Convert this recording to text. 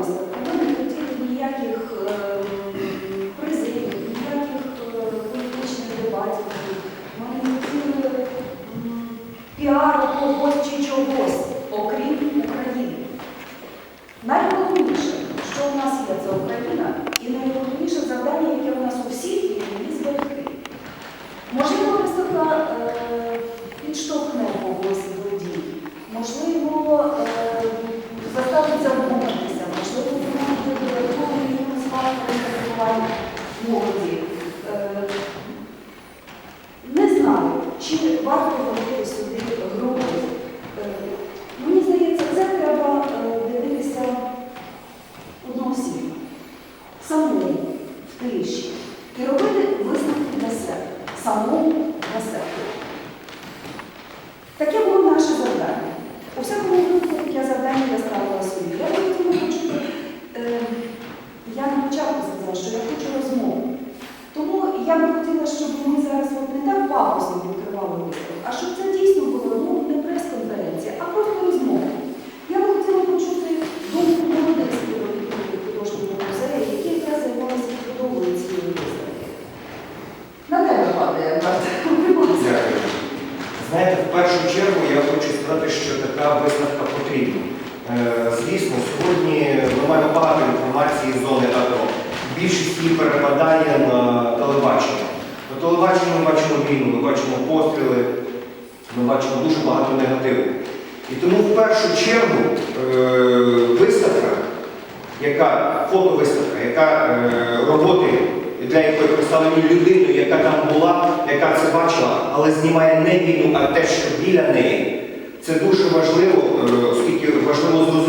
Ми не хотіли ніяких е, призивів, ніяких е, політичних дебатів. Ми не хотіли піару когось чи чогось, молоді. Е, не знаю, чи варто робити сюди групи. Е, Мені здається, це треба е, дивитися одноосібно, самому, в тиші, і робити висновки для себе, самому для себе. Таке було наше завдання. У всякому випадку таке завдання я ставила собі. Я е, я на початку сказала, що я хочу я би хотіла, щоб ми зараз от не так пафосно відкривали виставку, а щоб це дійсно було ну, не прес-конференція, а просто розмова. Я би хотіла почути думку молодих співробітників художнього музею, які якраз займалися відбудовою цієї виставки. На тебе падає. Дякую. Знаєте, в першу чергу я хочу сказати, що така виставка потрібна. Е, Звісно, сьогодні ми маємо багато інформації з зони АТО. Більшість її перепадає на телебачення. На телебаченні ми бачимо війну, ми бачимо постріли, ми бачимо дуже багато негативу. І тому в першу чергу е, виставка, яка фотовиставка, яка е, роботи для якої представлені людиною, яка там була, яка це бачила, але знімає не війну, а те, що біля неї. Це дуже важливо, е, оскільки важливо зрозуміти